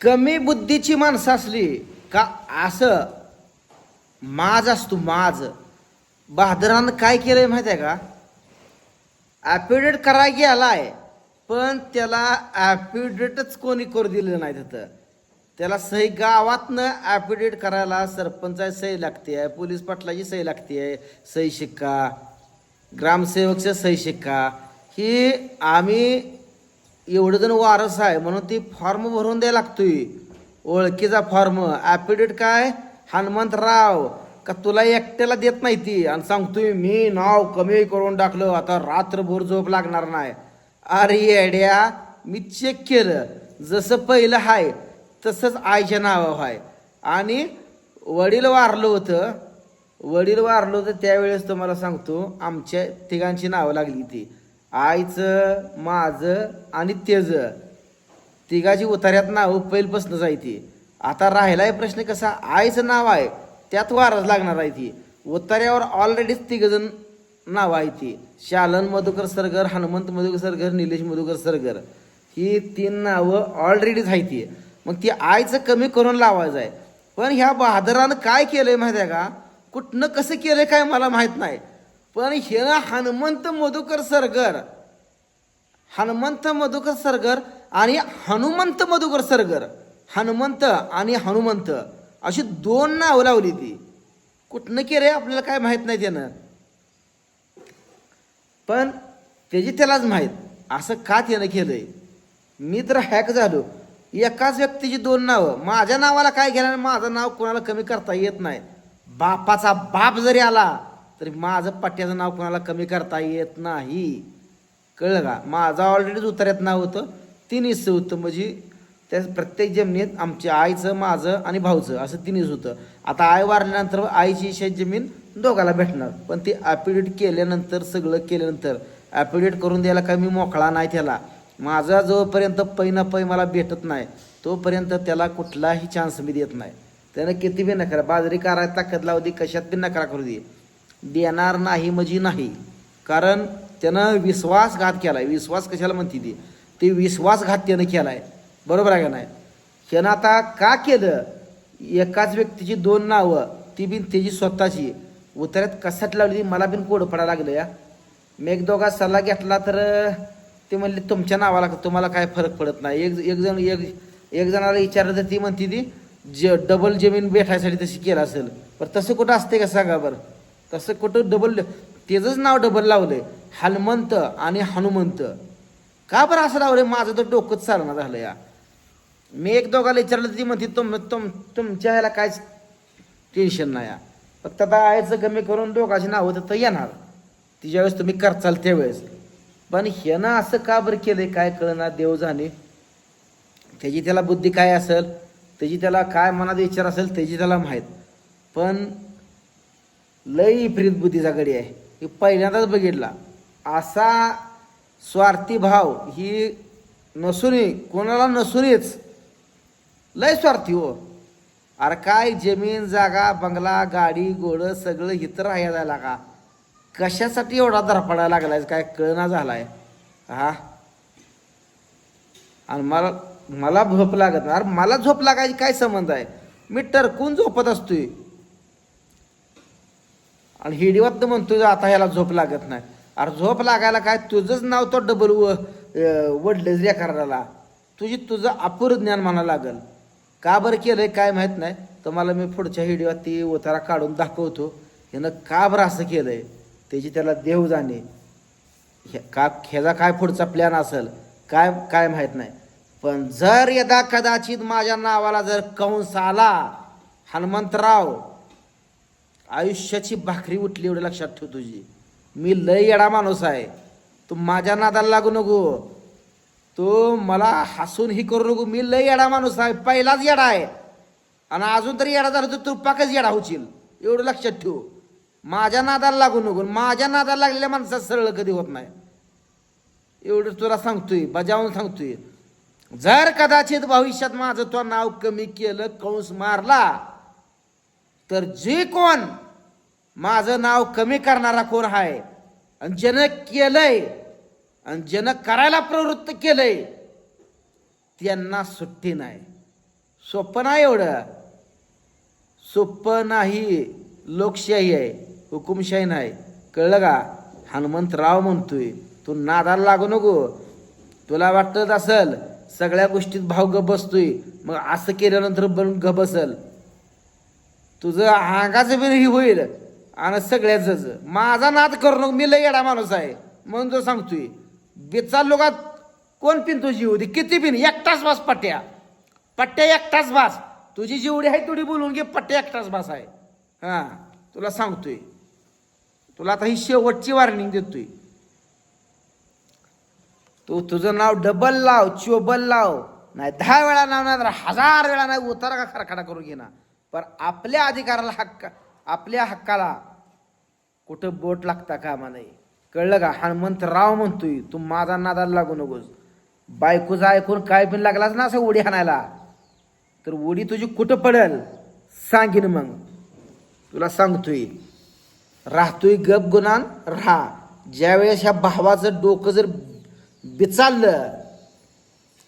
कमी बुद्धीची माणसं असली का असं माज असतो माज. बहादरानं काय केलंय माहिती आहे का? ॲपिडेट करायला गेलाय पण त्याला ॲपिडेटच कोणी करू दिलं नाही तिथं. त्याला सही गावातनं ॲपिडेट करायला सरपंचाची सही लागते आहे पोलीस पाटलाची सही लागते आहे सही शिक्का. ग्रामसेवकचं सही शिक्का. ही आम्ही एवढं जण वारस आहे म्हणून ती फॉर्म भरून द्यायला लागतोय. ओळखीचा फॉर्म ॲफिडेट काय? हनुमंतराव का तुला एकट्याला देत नाही ती? आणि सांगतोय मी नाव कमी करून टाकलं. आता रात्रभर झोप लागणार नाही. अरे येड्या मी चेक केलं. जसं पहिलं आहे तसंच आईच्या नावावर आहे आणि वडील वारलं होतं. वडील वारलं होतं त्यावेळेस तुम्हाला सांगतो आमच्या तिघांची नावं लागली ती. आईचं माझं आणि तेजं. तिघाची उतार्यात नाव पहिलपासून जायती आता राहिलाय प्रश्न कसा? आईचं नाव आहे त्यात वारस लागणार आहे ती. उतार्यावर ऑलरेडीच तिघजण नाव आहे ती. शालन मधुकर सरगर हनुमंत मधुकर सरगर निलेश मधुकर सरगर ही तीन नावं ऑलरेडीच आहे ती. मग ती आईचं कमी करून लावायचं आहे. पण ह्या बहादरानं काय केलंय माहिती आहे का? कुठनं कसं केलंय काय मला माहीत नाही. पण हे हनुमंत मधुकर सरगर हनुमंत मधुकर सरगर आणि हनुमंत मधुकर सरगर हनुमंत आणि हनुमंत अशी दोन नावं लावली ती. कुठनं केलं आपल्याला काय माहीत नाही त्यानं. पण त्याची त्यालाच माहीत. असं का त्यानं केलंय? मी तर हॅक झालो. एकाच व्यक्तीची दोन नावं. माझ्या नावाला काय केलं माझं नाव कोणाला कमी करता येत नाही? बापाचा बाप जरी आला तरी माझं पट्ट्याचं नाव कोणाला कमी करता येत नाही. कळलं का? माझं ऑलरेडीच उतार्यात नाव होतं तीन हिस्से होतं. म्हणजे त्या प्रत्येक जमिनीत आमच्या आईचं माझं आणि भाऊचं असं तिन्हीच होतं. आता आई वारल्यानंतर आईची शेत जमीन दोघाला भेटणार. पण ते ॲपिडेट केल्यानंतर सगळं केल्यानंतर ॲपिडेट करून द्यायला काय मी मोकळा नाही त्याला. माझा जोपर्यंत पै ना पै मला भेटत नाही तोपर्यंत त्याला कुठलाही चान्स मी देत नाही. त्यानं किती बी नकरा बाजरी करायला ताकद लावू दे कशात बी नकरा करू दे. देणार नाही म्हणजे नाही. कारण त्यानं विश्वासघात केलाय. विश्वास कशाला म्हणते ती? ते विश्वासघात त्यानं केलाय. बरोबर आहे का नाही? त्यानं आता का केलं? एकाच व्यक्तीची दोन नावं ती बिन त्याची स्वतःची. उतऱ्यात कशात लावली मला बिन कोड पडायला लागलं या. मी एक दोघा सल्ला घेतला तर ते म्हणले तुमच्या नावाला तुम्हाला काय फरक पडत नाही. एक एक जण एक एक जणाला विचारलं तर ती म्हणते ती ज डबल जमीन भेटायसाठी तशी केलं असेल. पण तसं कुठं असते का सांगा बरं? तसं कुठं डबल त्याचंच नाव डबल लावलंय. हनुमंत आणि हनुमंत. का बरं असं लावलंय? माझं तर डोकंच चालणं झालं या. मी एक दोघाला विचारलं ती म्हणते तुम तुम तुमच्या ह्याला कायच टेन्शन नाही या. फक्त आता आयचं कमी करून दोघाची नावं तर येणार. तिच्या वेळेस तुम्ही करचाल त्यावेळेस. पण ह्यानं असं का बरं केलंय? काय कळणार देव जाणे. त्याची त्याला बुद्धी काय असेल? त्याची त्याला काय मनात विचार असेल? त्याची त्याला माहीत. पण लई विपरीत बुद्धीचा गडी आहे. हे पहिल्यांदाच बघितला. असा स्वार्थी भाव ही नसूनही कोणाला नसूनच. लय स्वार्थी हो. अरे काय जमीन जागा बंगला गाडी घोडं सगळं इथं राहायला जायला का कशासाठी एवढा धरपडायला लागलाय काय कळना झालाय. हा? आणि मला मला झोप लागत नाही. अरे मला झोप लागायची काय संबंध आहे? मी टरकून झोपत असतोय. आणि हिडीवत म्हणतो आता ह्याला झोप लागत नाही. अरे झोप लागायला काय? तुझंच नाव तो डबल व वडलं रे करायला तुझी तुझं अपुर ज्ञान म्हणा लागल. का बरं केलं आहे काय माहीत नाही. तुम्हाला मी पुढच्या हिडीवर ती उतारा काढून दाखवतो. ह्यानं का बरं असं केलं आहे त्याची त्याला देव जाणे. हे- का ह्याचा काय पुढचा प्लॅन असेल? काय काय माहीत नाही. पण जर यदा कदाचित माझ्या नावाला जर कंस आला हनुमंतराव आयुष्याची भाकरी उठली एवढं लक्षात ठेव तुझी. मी लय येडा माणूस आहे. तू माझ्या नादाला लागू नको. तो मला हसून ही करू नको. मी लय येडा माणूस आहे. पहिलाच येडा आहे. आणि अजून तरी येडा झाला तर तू पाकच येडा होशील. एवढं लक्षात ठेव. माझ्या नादाला लागू नको. माझ्या नादाला लागलेल्या माणसात सरळ कधी होत नाही. एवढं तुला सांगतोय. बजावून सांगतोय. जर कदाचित भविष्यात माझं तो नाव कमी केलं कंस मारला तर जे कोण माझं नाव कमी करणारा कोण आहे आणि ज्यानं केलंय आणि ज्यानं करायला प्रवृत्त केलंय त्यांना सुट्टी नाही. सोपं नाही एवढं. सोपं नाही लोकशाही आहे हुकुमशाही नाही. कळलं का? हनुमंतराव म्हणतोय तू नादाला लागू नको. तुला वाटत असल सगळ्या गोष्टीत भाव गप बसतोय. मग असं केल्यानंतर बन गप असल तुझं अंगाचं बिन ही होईल आणि सगळ्याच माझा नाद करू नको मी लय येडा माणूस आहे. म्हणून तो सांगतोय बेचाल लोकात कोण पिन तुझी होती किती पिन? एकटाच बास पट्ट्या. पट्ट्या एकटाच बास. तुझी जेवढी आहे तेवढी बोलून घे पट्ट्या एकटाच बास आहे. हा तुला सांगतोय. तुला आता ही शेवटची वॉर्निंग देतोय. तू तुझं नाव डबल लाव चोबल लाव. नाही दहा वेळा लावणार तर हजार वेळा नाही उतारा का खरखाडा करू घे ना पण आपल्या अधिकाराला हक्क आपल्या हक्काला कुठं बोट लागता कामा नाही कळलं का? हनुमंतराव म्हणतोय तू माझा नादाला लागू नकोस. बायकोचा ऐकून काय पण लागलाच ना असं उडी हाणायला तर उडी तुझी कुठं पडेल? सांगीन मग. तुला सांगतोय राहतोय गप गुणान राहा. ज्यावेळेस ह्या भावाचं डोकं जर बिचाललं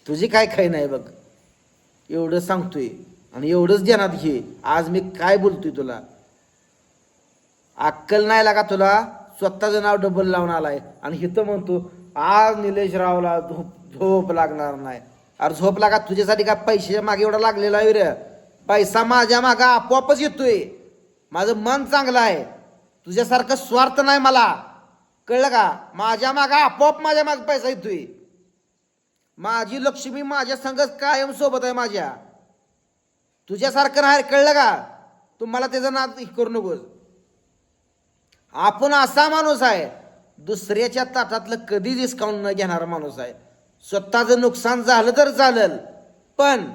तुझी काय खाई नाही बघ. एवढं सांगतोय. आणि एवढंच ध्यानात घे. आज मी काय बोलतोय तुला? अक्कल नाही लागा तुला. स्वतःचं नाव डबल लावून आलाय. आणि हिथं म्हणतो आज निलेश रावला झोप झोप लागणार नाही. अरे झोप लागा तुझ्यासाठी का पैशाच्या मागे एवढा लागलेला आहे रे? पैसा माझ्या मागा आपोआपच येतोय. माझं मन चांगलं आहे. तुझ्यासारखं स्वार्थ नाही मला. कळलं का? माझ्या मागा आपोआप माझ्या मागं पैसा येतोय. माझी लक्ष्मी माझ्या संगच कायम सोबत आहे माझ्या. तुझ्यासारखं नाही कळलं का? तू मला त्याचं ना हे करू नकोस. आपण असा माणूस आहे दुसऱ्याच्या ताटातलं कधी डिस्काउंट न घेणारा माणूस आहे. स्वतःचं नुकसान झालं तर चालेल पण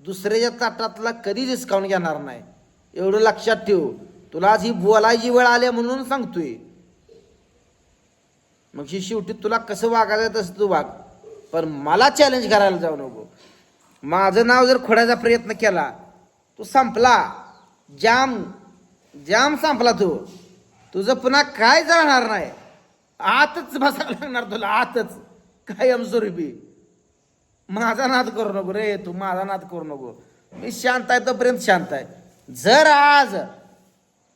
दुसऱ्याच्या ताटातला कधी डिस्काउंट घेणार नाही? एवढं लक्षात ठेव. तुला आज ही बोलायची वेळ आली आहे म्हणून सांगतोय. मग ही शेवटी तुला कसं वागायचं तसं तू वाग. पण मला चॅलेंज करायला जाऊ नको. माझं नाव जर खोडायचा प्रयत्न केला तू संपला. जाम जाम संपला तू. तुझं पुन्हा काय जाणार नाही? आतच बसायला लागणार तुला आतच. कायमस्वरूपी माझा नाद करू नको रे तू माझा नाद करू नको. मी शांत आहे तोपर्यंत शांत आहे. जर आज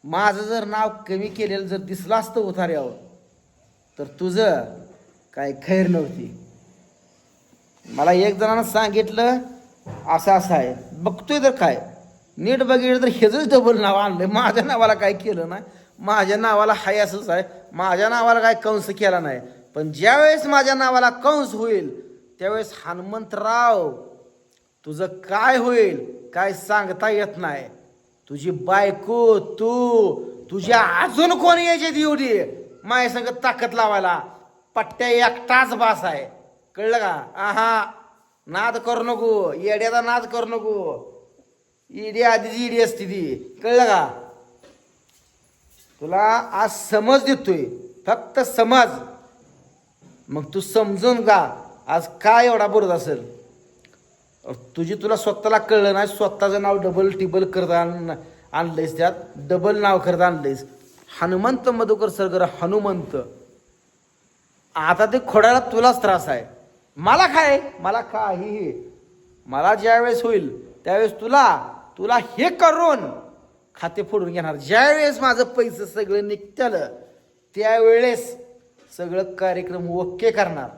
माझं जर नाव कमी केलेलं जर दिसलं असतं उतार्यावर तर तुझं काय खैर नव्हती. मला एक जणानं सांगितलं असं असं आहे. बघतोय तर काय. नीट बघितलं तर हेच डबल नाव आणलं माझ्या नावाला काय केलं नाही. माझ्या नावाला हाय असंच आहे. माझ्या नावाला काय कंस केला नाही. पण ज्यावेळेस माझ्या नावाला कंस होईल त्यावेळेस हनुमंतराव तुझं काय होईल काय सांगता येत नाही. तुझी बायको तू तुझ्या अजून कोण यायचे एवढी? माझ्या संग ताकद लावायला. पट्ट्या एकटाच बास आहे. कळलं का? आहा नाद करू नको. येड्याचा नाद करू नको. इडी आधीच इडी असते ती कळलं का? तुला आज समज देतोय फक्त समज. मग तू समजून का आज काय एवढा बोलत असेल? तुझी तुला स्वतःला कळलं नाही स्वतःचं नाव डबल टिबल करत आण आणलंयस त्यात डबल नाव करत आणलंयस. हनुमंत मधुकर सरगर हनुमंत. आता ते खोडायला तुलाच त्रास आहे. मला काय? मला काही मला ज्यावेळेस होईल त्यावेळेस तुला. तुला हे करून खाते फोडून घेणार. ज्यावेळेस माझं पैसे सगळं निघत्यालं त्यावेळेस सगळं कार्यक्रम ओके करणार.